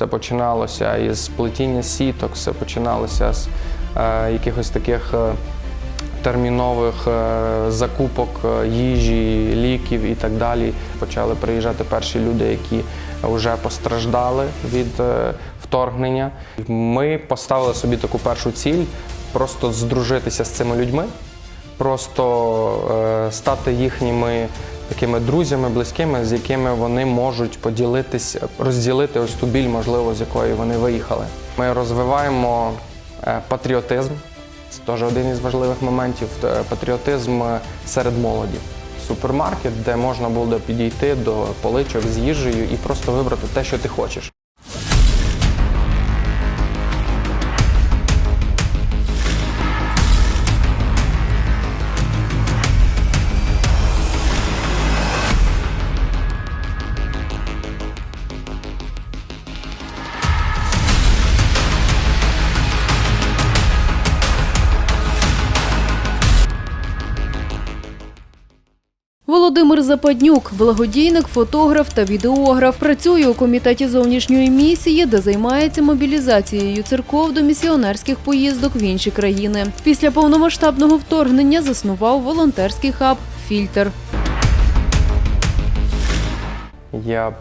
все починалося із плетіння сіток, все починалося з е, якихось таких е, термінових е, закупок е, їжі, ліків і так далі. Почали приїжджати перші люди, які вже постраждали від е, вторгнення. Ми поставили собі таку першу ціль просто здружитися з цими людьми, просто е, стати їхніми такими друзями, близькими, з якими вони можуть поділитись, розділити ось ту біль, можливо, з якої вони виїхали. Ми розвиваємо е, патріотизм. Це теж один із важливих моментів. е, Патріотизм е, серед молоді. Супермаркет, де можна буде підійти до поличок з їжею і просто вибрати те, що ти хочеш. Володимир Западнюк, благодійник, фотограф та відеограф, працює у комітеті зовнішньої місії, де займається мобілізацією церков до місіонерських поїздок в інші країни. Після повномасштабного вторгнення заснував волонтерський хаб Фільтр. Я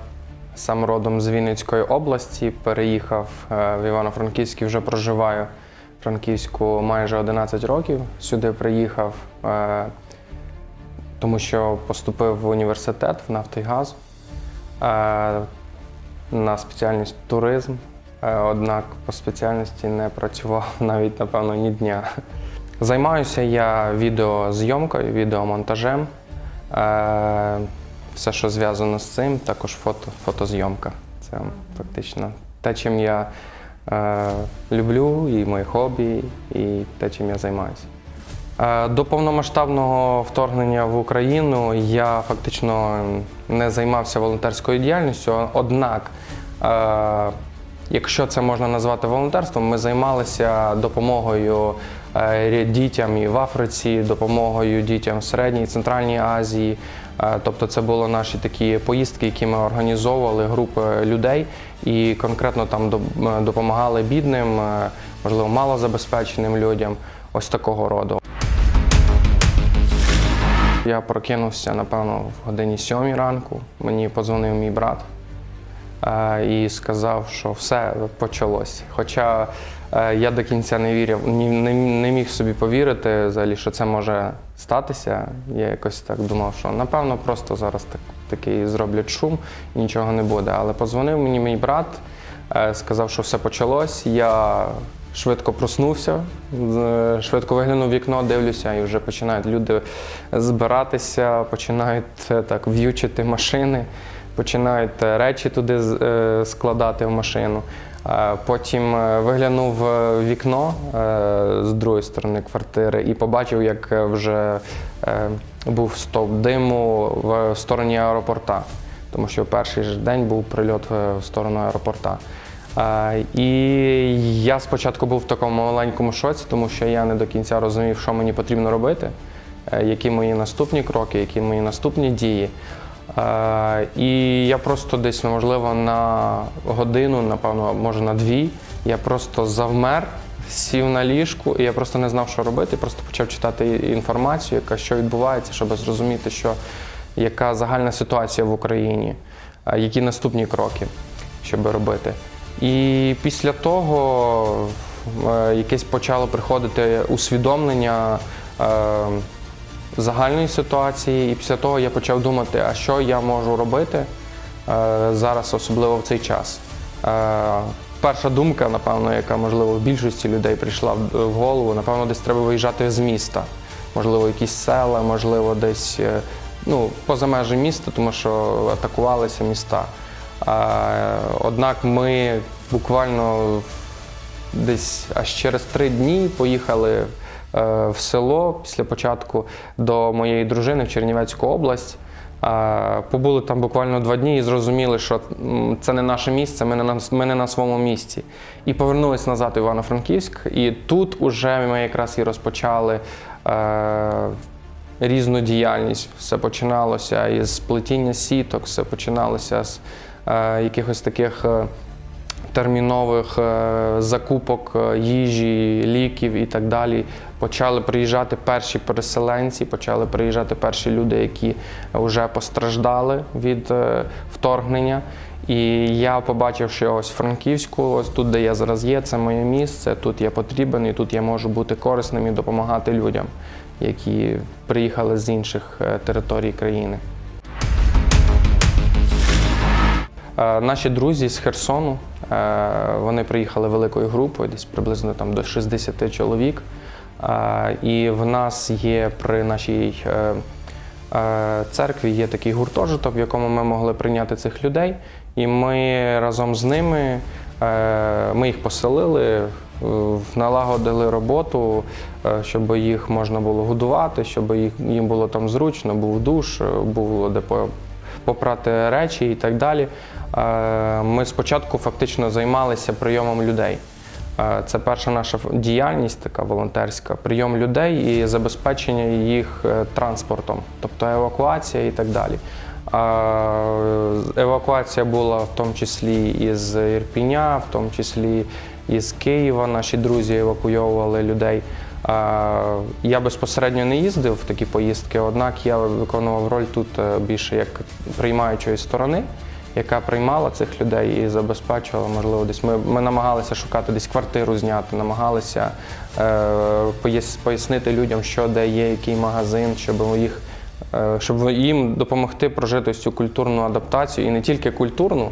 сам родом з Вінницької області, переїхав е, в Івано-Франківськ і вже проживаю Франківську майже 11 років. Сюди приїхав, е, тому що поступив в університет в нафти і газ е, на спеціальність туризм. Е, Однак по спеціальності не працював навіть, напевно, ні дня. Займаюся я відеозйомкою, відеомонтажем. Е, все, що зв'язано з цим, також фото, фотозйомка. Це фактично те, чим я люблю, і моє хобі, і те, чим я займаюся. Е, До повномасштабного вторгнення в Україну я фактично не займався волонтерською діяльністю, однак, е, якщо це можна назвати волонтерством, ми займалися допомогою е, дітям і в Африці, допомогою дітям в Середній і Центральній Азії. Тобто це були наші такі поїздки, які ми організовували групи людей і конкретно там допомагали бідним, можливо, малозабезпеченим людям, ось такого роду. Я прокинувся, напевно, в годині сьомій ранку. Мені подзвонив мій брат е, і сказав, що все почалось. Хоча е, я до кінця не вірив, ні- не, міг собі повірити, взагалі, що це може статися. Я якось так думав, що напевно просто зараз так, такий зроблять шум і нічого не буде. Але подзвонив мені мій брат, е, сказав, що все почалось. Я швидко проснувся, швидко виглянув вікно, дивлюся, і вже починають люди збиратися, починають е, так в'ючити машини, починають е, речі туди е, складати в машину. Е, Потім е, виглянув вікно е, з другої сторони квартири і побачив, як е, вже е, був стовп диму в стороні аеропорта, тому що перший же день був прильот е, в сторону аеропорта. І я спочатку був в такому маленькому шоці, тому що я не до кінця розумів, що мені потрібно робити, е, які мої наступні кроки, які мої наступні дії. І я просто десь, можливо, на годину, напевно, може на дві, я просто завмер, сів на ліжку, і я просто не знав, що робити. Просто почав читати інформацію, яка що відбувається, щоб зрозуміти, що яка загальна ситуація в Україні, які наступні кроки, щоб робити. І після того е, якесь почало приходити усвідомлення. е, загальної ситуації, і після того я почав думати, а що я можу робити е, зараз, особливо в цей час. Перша думка, напевно, яка можливо в більшості людей прийшла в, голову, напевно, десь треба виїжджати з міста. Можливо, якісь села, можливо, десь ну, поза межі міста, тому що атакувалися міста. Однак ми буквально десь аж через три дні поїхали е, в село після початку до моєї дружини в Чернівецьку область. Побули там буквально два дні і зрозуміли, що це не наше місце, ми не на, ми не на своєму місці. І повернулись назад в Івано-Франківськ. І тут уже ми якраз і розпочали е, різну діяльність. Все починалося із плетіння сіток, все починалося з якихось таких. е, термінових е, закупок е, їжі, ліків і так далі. Почали приїжджати перші переселенці, почали приїжджати перші люди, які вже постраждали від е, вторгнення. І я побачив, що ось Франківську, ось тут, де я зараз є, це моє місце, тут я потрібен і тут я можу бути корисним і допомагати людям, які приїхали з інших е, територій країни. Наші друзі з Херсону, е, вони приїхали великою групою, десь приблизно там до 60 чоловік. Е, І в нас є при нашій е, е, церкві є такий гуртожиток, в якому ми могли прийняти цих людей. І ми разом з ними е, ми їх поселили, е, налагодили роботу, е, щоб їх можна було годувати, щоб їм було там зручно, був душ, е, було де попрати речі і так далі. Е, Ми спочатку фактично займалися прийомом людей. Е, Це перша наша діяльність, така волонтерська, прийом людей і забезпечення їх е, транспортом, тобто евакуація і так далі. Евакуація була в тому числі із Ірпіня, в тому числі із Києва. Наші друзі евакуйовували людей. Я безпосередньо не їздив в такі поїздки, однак я виконував роль тут більше як приймаючої сторони, яка приймала цих людей і забезпечувала, можливо, десь ми, ми намагалися шукати десь квартиру зняти, намагалися е, пояс- пояснити людям, що де є, який магазин, щоб їх. е, Щоб їм допомогти прожити цю культурну адаптацію і не тільки культурну, е,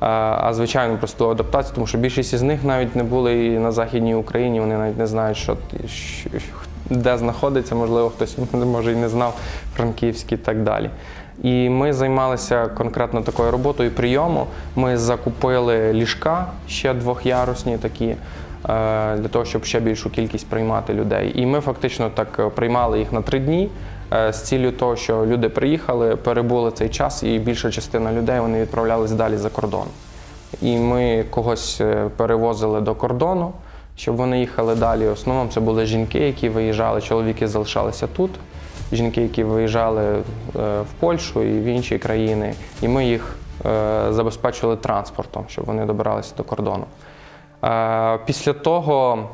а звичайно просту адаптацію, тому що більшість із них навіть не були і на Західній Україні, вони навіть не знають, що- де знаходиться, можливо, хтось може і не знав Франківський і так далі. І ми займалися конкретно такою роботою прийому. Ми закупили ліжка ще двохярусні такі. е, Для того, щоб ще більшу кількість приймати людей. І ми фактично так е, приймали їх на три дні е, з ціллю того, що люди приїхали, перебули цей час, і більша частина людей вони відправлялись далі за кордон. І ми когось перевозили до кордону, щоб вони їхали далі. В це були жінки, які виїжджали, чоловіки залишалися тут. Жінки, які виїжджали е, в Польщу і в інші країни, і ми їх е, забезпечили транспортом, щоб вони добиралися до кордону. Е, Після того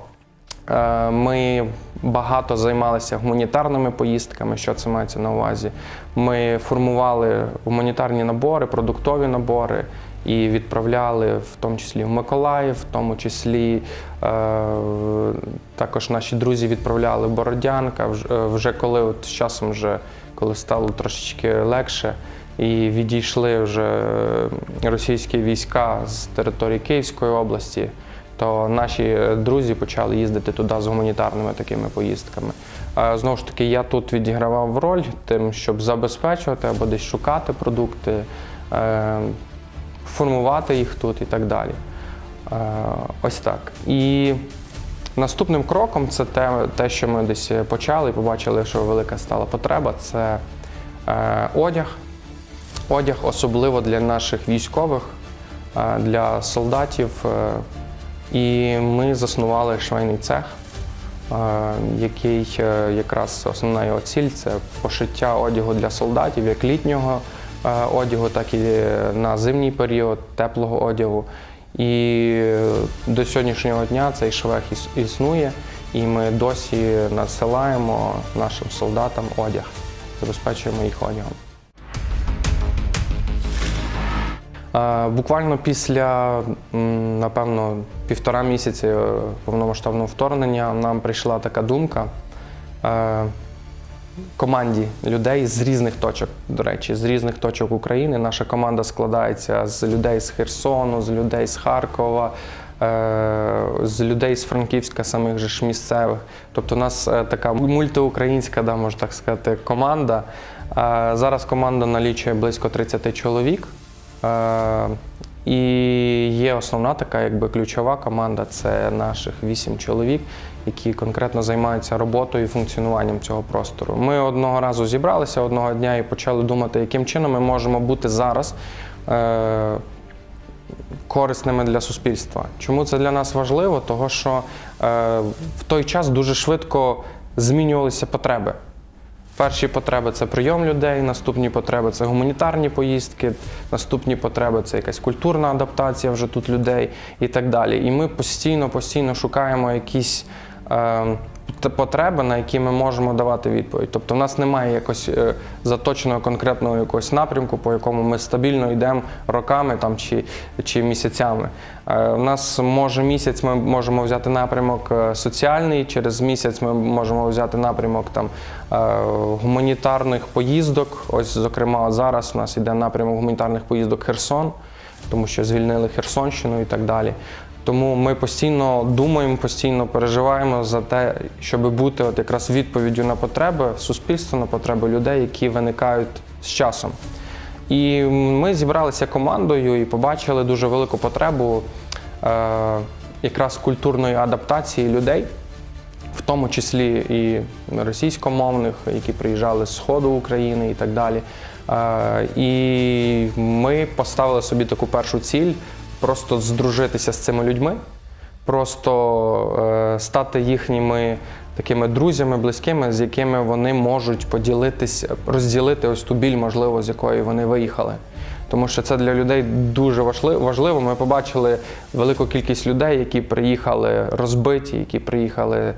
ми багато займалися гуманітарними поїздками. Що це мається на увазі? Ми формували гуманітарні набори, продуктові набори і відправляли в тому числі в Миколаїв, в тому числі е, також наші друзі відправляли Бородянка. Вж- е, Вже коли от з часом, вже коли стало трошечки легше. І відійшли вже е, російські війська з території Київської області, то наші е, друзі почали їздити туди з гуманітарними такими поїздками. Знову ж таки, я тут відігравав роль тим, щоб забезпечувати або десь шукати продукти, е, формувати їх тут і так далі. Е, Ось так. І наступним кроком це те, те, що ми десь почали і побачили, що велика стала потреба, це е, одяг. Одяг, особливо для наших військових, е, для солдатів. І ми заснували швейний цех, який якраз основна його ціль це пошиття одягу для солдатів, як літнього одягу, так і на зимній період теплого одягу. І е, до сьогоднішнього дня цей швех існує, і ми досі надсилаємо нашим солдатам одяг, забезпечуємо їх одягом. Е, Буквально після, напевно, півтора місяці е, повномасштабного вторгнення нам прийшла така думка е, команді людей з різних точок, до речі, з різних точок України. Наша команда складається з людей з Херсону, з людей з Харкова, е, з людей з Франківська, самих же ж місцевих. Тобто, у нас е, така мультиукраїнська, да, можна так сказати, команда. Е, Зараз команда налічує близько 30 чоловік. І є основна така, якби ключова команда це наших вісім чоловік, які конкретно займаються роботою і функціонуванням цього простору. Ми одного разу зібралися одного дня і почали думати, яким чином ми можемо бути зараз е, корисними для суспільства. Чому це для нас важливо? Того, що е, в той час дуже швидко змінювалися потреби. Перші потреби це прийом людей, наступні потреби це гуманітарні поїздки, наступні потреби це якась культурна адаптація вже тут людей і так далі. І ми постійно, постійно шукаємо якісь потреби, на які ми можемо давати відповідь. Тобто, в нас немає якось е, заточеного конкретного якогось напрямку, по якому ми стабільно йдемо роками там чи, чи місяцями. Е, У нас може місяць ми можемо взяти напрямок е, соціальний, через місяць ми можемо взяти напрямок там е, гуманітарних поїздок. Ось, зокрема, зараз у нас йде напрямок гуманітарних поїздок Херсон, тому що звільнили Херсонщину і так далі. Тому ми постійно думаємо, постійно переживаємо за те, щоб бути от якраз відповіддю на потреби суспільства, на потреби людей, які виникають з часом. І ми зібралися командою і побачили дуже велику потребу е, якраз культурної адаптації людей, в тому числі і російськомовних, які приїжджали з Сходу України і так далі. Е, і ми поставили собі таку першу ціль просто здружитися з цими людьми, просто е, стати їхніми такими друзями, близькими, з якими вони можуть поділитися, розділити ось ту біль, можливо, з якої вони виїхали. Тому що це для людей дуже важли- важливо. Ми побачили велику кількість людей, які приїхали розбиті, які приїхали е,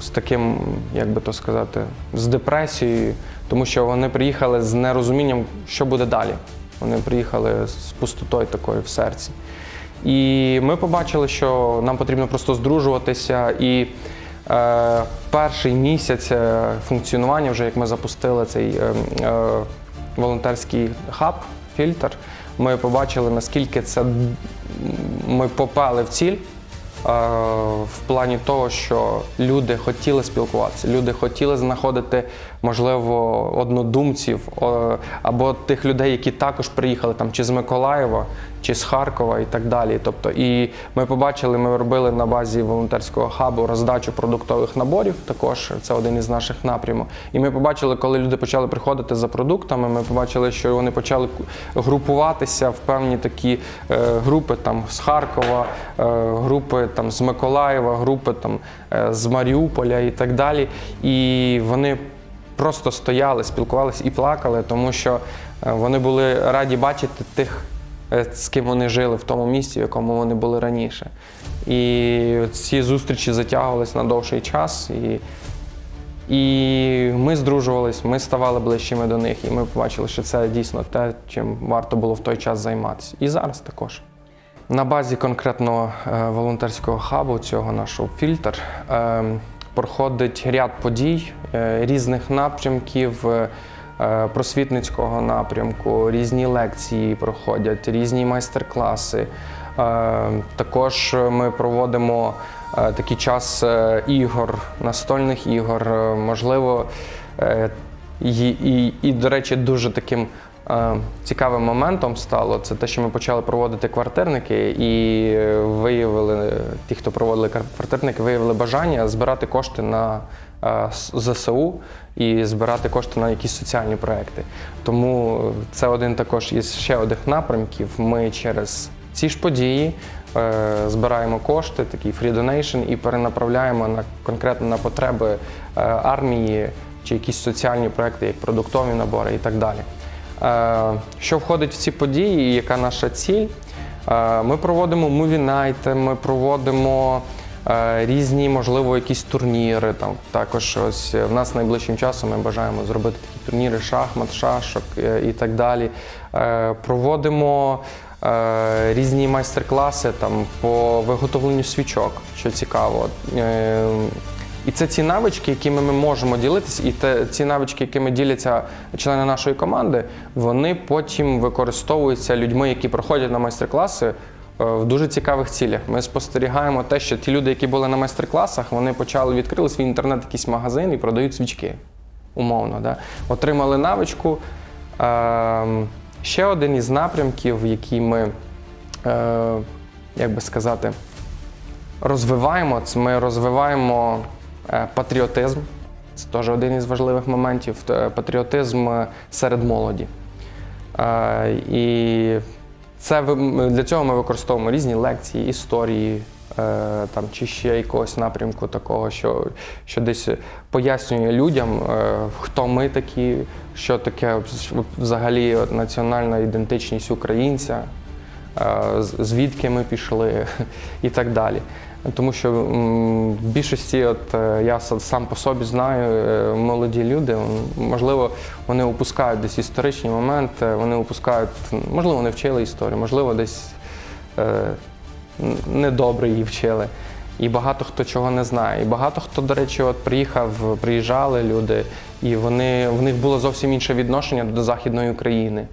з таким, як би то сказати, з депресією, тому що вони приїхали з нерозумінням, що буде далі. Вони приїхали з пустотою такою в серці. І ми побачили, що нам потрібно просто здружуватися. І е, перший місяць е, функціонування, вже як ми запустили цей е, е, волонтерський хаб, фільтр, ми побачили, наскільки це ми попали в ціль. В плані того, що люди хотіли спілкуватися, люди хотіли знаходити, можливо, однодумців або тих людей, які також приїхали там чи з Миколаєва, чи з Харкова і так далі. Тобто, і ми побачили, ми робили на базі волонтерського хабу роздачу продуктових наборів. Також це один із наших напрямів. І ми побачили, коли люди почали приходити за продуктами, ми побачили, що вони почали групуватися в певні такі е, групи там з Харкова, е, групи там з Миколаєва, групи там е, з Маріуполя і так далі. І вони просто стояли, спілкувалися і плакали, тому що вони були раді бачити тих, з ким вони жили в тому місці, в якому вони були раніше. І ці зустрічі затягувалися на довший час. І, і ми здружувались, ми ставали ближчими до них, і ми побачили, що це дійсно те, чим варто було в той час займатися. І зараз також. На базі конкретно е, волонтерського хабу, цього нашого фільтр, е, проходить ряд подій е, різних напрямків. Е, Просвітницького напрямку, різні лекції проходять, різні майстер-класи. Е, Також ми проводимо е, такий час ігор, настольних ігор. Можливо, і, і, і, до речі, дуже таким цікавим моментом стало це те, що ми почали проводити квартирники, і виявили, ті, хто проводили квартирники, виявили бажання збирати кошти на ЗСУ і збирати кошти на якісь соціальні проекти. Тому це один також із ще одних напрямків. Ми через ці ж події е, збираємо кошти, такий free donation, і перенаправляємо на конкретно на потреби е, армії чи якісь соціальні проекти, як продуктові набори і так далі. Е, Що входить в ці події, і яка наша ціль? Е, Ми проводимо Night, ми проводимо е, різні, можливо, якісь турніри. Там також ось е, в нас найближчим часом ми бажаємо зробити такі турніри шахмат, шашок е, і так далі. Е, Проводимо е, різні майстер-класи там по виготовленню свічок, що цікаво. Е, і це ці навички, якими ми можемо ділитися, і те, ці навички, якими діляться члени нашої команди, вони потім використовуються людьми, які проходять на майстер-класи е, в дуже цікавих цілях. Ми спостерігаємо те, що ті люди, які були на майстер-класах, вони почали відкрили свій інтернет, якийсь магазин і продають свічки. Умовно, да? отримали навичку. Ем, ще один із напрямків, який ми, е, як би сказати, розвиваємо, це ми розвиваємо е, патріотизм. Це теж один із важливих моментів. е, Патріотизм е, серед молоді. Е, І це для цього ми використовуємо різні лекції, історії, е, там, чи ще якогось напрямку такого, що, що десь пояснює людям, е, хто ми такі, що таке взагалі національна ідентичність українця, е, звідки ми пішли і так далі. Тому що в більшості, от е, я сам по собі знаю, е, молоді люди, можливо, вони упускають десь історичні моменти, вони упускають, можливо, вони вчили історію, можливо, десь е, недобре її вчили. І багато хто чого не знає. І багато хто, до речі, от приїхав, приїжджали люди, і вони, в них було зовсім інше відношення до Західної України,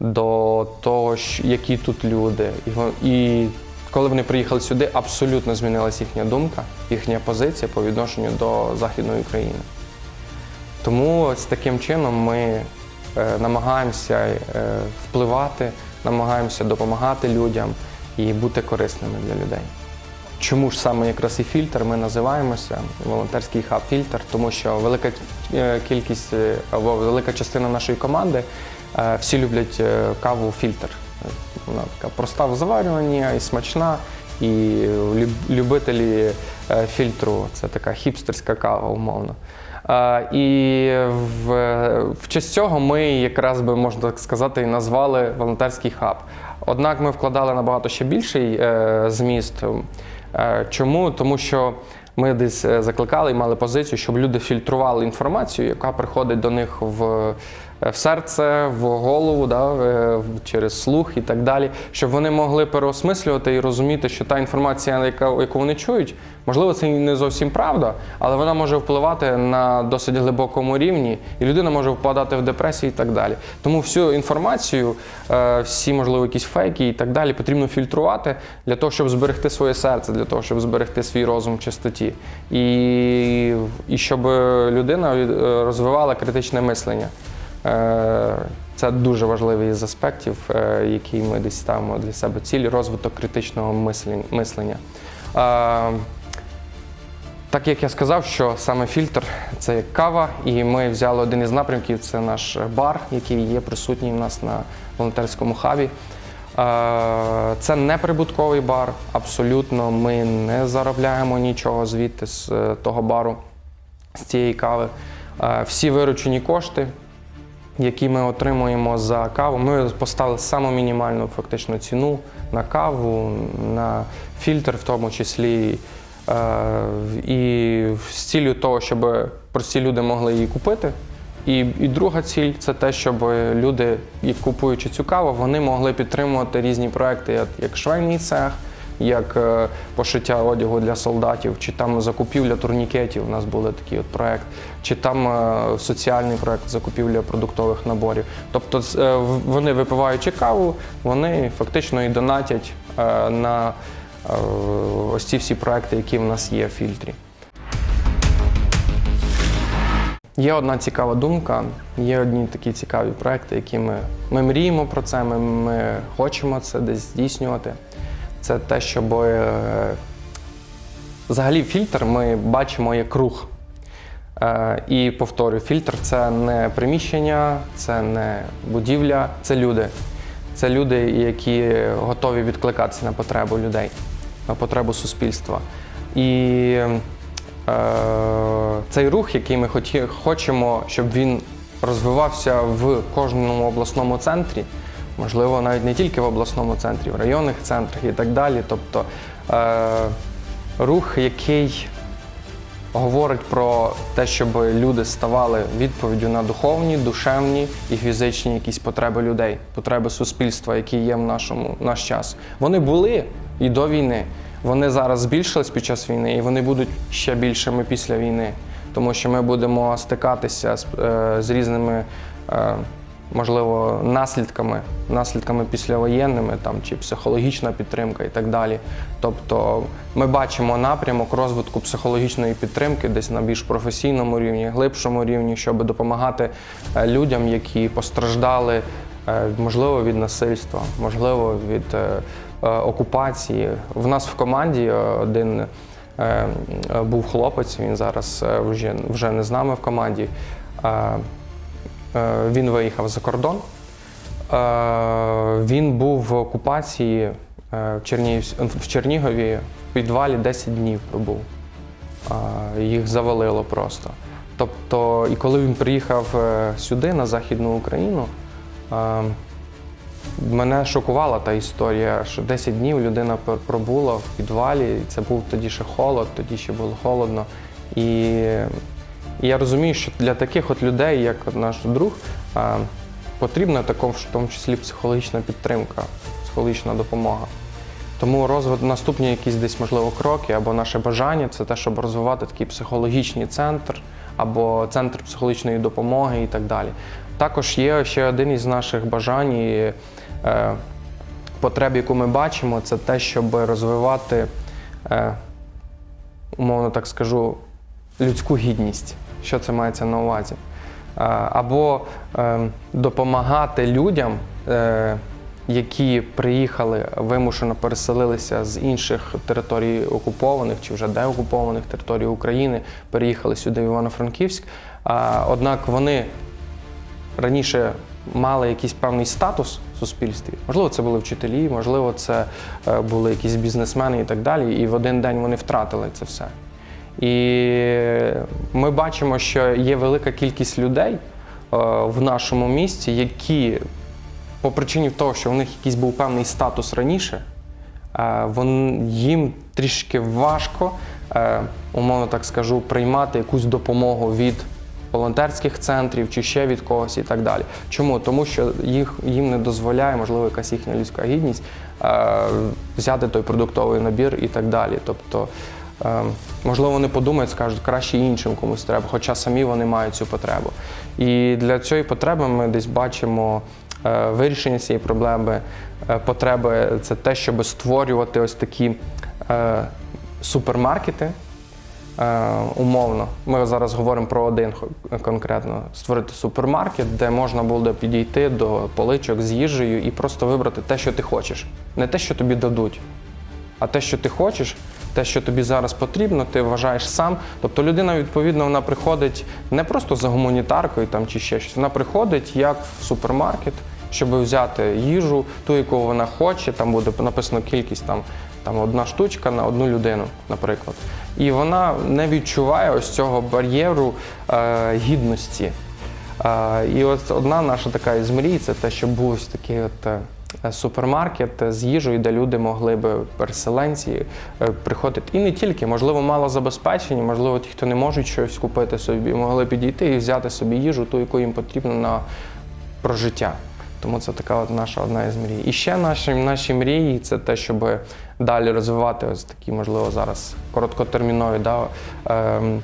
до того, які тут люди. І, і коли вони приїхали сюди, абсолютно змінилася їхня думка, їхня позиція по відношенню до Західної України. Тому ось таким чином ми е, намагаємося е, впливати, намагаємося допомагати людям і бути корисними для людей. Чому ж саме якраз і фільтр ми називаємося волонтерський хаб фільтр, тому що велика е, кількість або велика частина нашої команди всі люблять каву фільтр. Вона така проста в заварюванні і смачна. І любителі е, фільтру це така хіпстерська кава, умовно. Е, І в, в честь цього ми якраз би можна так сказати і назвали волонтерський хаб. Однак ми вкладали набагато ще більший е, зміст. Чому? Тому що ми десь закликали і мали позицію, щоб люди фільтрували інформацію, яка приходить до них в, в серце, в голову, да, е, через слух і так далі, щоб вони могли переосмислювати і розуміти, що та інформація, яку вони чують, можливо, це не зовсім правда, але вона може впливати на досить глибокому рівні, і людина може впадати в депресію і так далі. Тому всю інформацію, е, всі можливо якісь фейки і так далі, потрібно фільтрувати для того, щоб зберегти своє серце, для того, щоб зберегти свій розум в чистоті, і, і щоб людина е, розвивала критичне мислення. Е, Це дуже важливий із аспектів, е, який ми десь ставимо для себе ціль розвиток критичного мислення. Е, Так як я сказав, що саме фільтр це як кава, і ми взяли один із напрямків це наш бар, який є присутній у нас на волонтерському хабі. Це не прибутковий бар, абсолютно. Ми не заробляємо нічого звідти з того бару, з цієї кави. Всі виручені кошти, які ми отримуємо за каву, ми поставили саму мінімальну фактично ціну на каву, на фільтр в тому числі. Е, І з ціллю того, щоб прості люди могли її купити. І, і друга ціль це те, щоб люди, купуючи цю каву, вони могли підтримувати різні проекти, як, як швейний цех, як е, пошиття одягу для солдатів, чи там закупівля турнікетів. У нас був такий от проект, чи там е, соціальний проект закупівля продуктових наборів. Тобто, е, вони випиваючи каву, вони фактично і донатять на ось ці всі проекти, які в нас є в фільтрі. Є одна цікава думка, є одні такі цікаві проекти, які ми, ми мріємо про це, ми, ми хочемо це десь здійснювати. Це те, щоб е, взагалі фільтр ми бачимо як рух. Е, і повторюю, фільтр це не приміщення, це не будівля, це люди. Це люди, які готові відкликатися на потребу людей, на потребу суспільства. І е, цей рух, який ми хочемо, щоб він розвивався в кожному обласному центрі, можливо, навіть не тільки в обласному центрі, в районних центрах і так далі. Тобто е, рух, який говорить про те, щоб люди ставали відповіддю на духовні, душевні і фізичні якісь потреби людей, потреби суспільства, які є в нашому наш час. Вони були і до війни. Вони зараз збільшились під час війни, і вони будуть ще більшими після війни, тому що ми будемо стикатися з, е, з різними. е, Можливо, наслідками, наслідками післявоєнними там чи психологічна підтримка і так далі. Тобто ми бачимо напрямок розвитку психологічної підтримки десь на більш професійному рівні, глибшому рівні, щоб допомагати е, людям, які постраждали, е, можливо, від насильства, можливо, від е, окупації. В нас в команді один був хлопець, він зараз вже, не з нами в команді. Він виїхав за кордон. Е, Він був в окупації е, в, Чернігові в підвалі 10 днів пробув. Їх завалило просто. Тобто, і коли він приїхав е, сюди, на Західну Україну, е, мене шокувала та історія, що 10 днів людина пробула в підвалі, це був тоді ще холод, тоді ще було холодно. І, і я розумію, що для таких от людей, як наш друг, потрібна також, в тому числі психологічна підтримка, психологічна допомога. Тому розвит, наступні якісь десь можливо кроки або наше бажання це те, щоб розвивати такий психологічний центр або центр психологічної допомоги і так далі. Також є ще один із наших бажань і е, потреб, яку ми бачимо, це те, щоб розвивати, е, умовно так скажу, людську гідність. Що це мається на увазі? Е, або е, допомагати людям. Е, які приїхали, вимушено переселилися з інших територій окупованих чи вже деокупованих територій України, переїхали сюди в Івано-Франківськ. Однак вони раніше мали якийсь певний статус в суспільстві. Можливо, це були вчителі, можливо, це е, були якісь бізнесмени і так далі. І в один день вони втратили це все. І ми бачимо, що є велика кількість людей е, в нашому місті, які по причині того, що у них якийсь був певний статус раніше, е, їм трішки важко, е, умовно так скажу, приймати якусь допомогу від волонтерських центрів чи ще від когось і так далі. Чому? Тому що їх, їм не дозволяє, можливо, якась їхня людська гідність взяти той продуктовий набір і так далі. Тобто, можливо, вони подумають, скажуть, краще іншим комусь треба, хоча самі вони мають цю потребу. І для цієї потреби ми десь бачимо е, вирішення цієї проблеми, е, потреби це те, щоб створювати ось такі е, супермаркети. Е, умовно, ми зараз говоримо про один конкретно створити супермаркет, де можна буде підійти до поличок з їжею і просто вибрати те, що ти хочеш, не те, що тобі дадуть, а те, що ти хочеш, те, що тобі зараз потрібно, ти вважаєш сам. Тобто людина, відповідно, вона приходить не просто за гуманітаркою там, чи ще щось, вона приходить як в супермаркет, щоб взяти їжу, ту, яку вона хоче, там буде написано кількість там, там одна штучка на одну людину, наприклад. І вона не відчуває ось цього бар'єру е, гідності. Е, і от одна наша така із мрій це те, щоб був ось такий от. Е, Супермаркет з їжею, де люди могли би переселенці е, приходити. І не тільки, можливо, малозабезпечені, можливо, ті, хто не можуть щось купити собі, могли підійти і взяти собі їжу, ту, яку їм потрібно на прожиття. Тому це така от наша одна із мрій. І ще наші, наші мрії це те, щоб далі розвивати ось такі, можливо, зараз короткотермінові да, ем,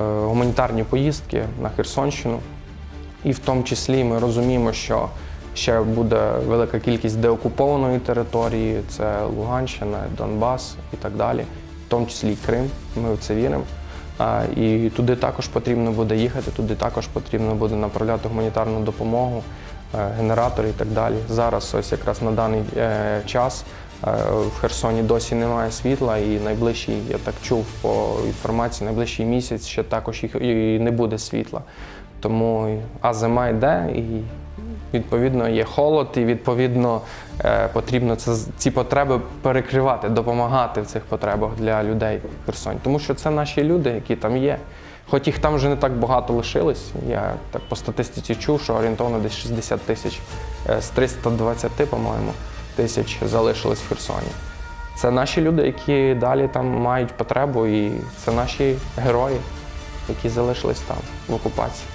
е, гуманітарні поїздки на Херсонщину. І в тому числі ми розуміємо, що ще буде велика кількість деокупованої території, це Луганщина, Донбас і так далі, в тому числі і Крим. Ми в це віримо. І туди також потрібно буде їхати, туди також потрібно буде направляти гуманітарну допомогу, е, генератори і так далі. Зараз, ось якраз на даний е, час, е, в Херсоні досі немає світла, і найближчий, я так чув по інформації, найближчий місяць ще також і не буде світла. Тому а зима йде, і відповідно є холод, і відповідно е, потрібно це, ці потреби перекривати, допомагати в цих потребах для людей в Херсоні. Тому що це наші люди, які там є. Хоч їх там вже не так багато лишилось. Я так по статистиці чув, що орієнтовно десь 60 тисяч е, з 320, по-моєму, тисяч залишилось в Херсоні. Це наші люди, які далі там мають потребу, і це наші герої, які залишились там в окупації.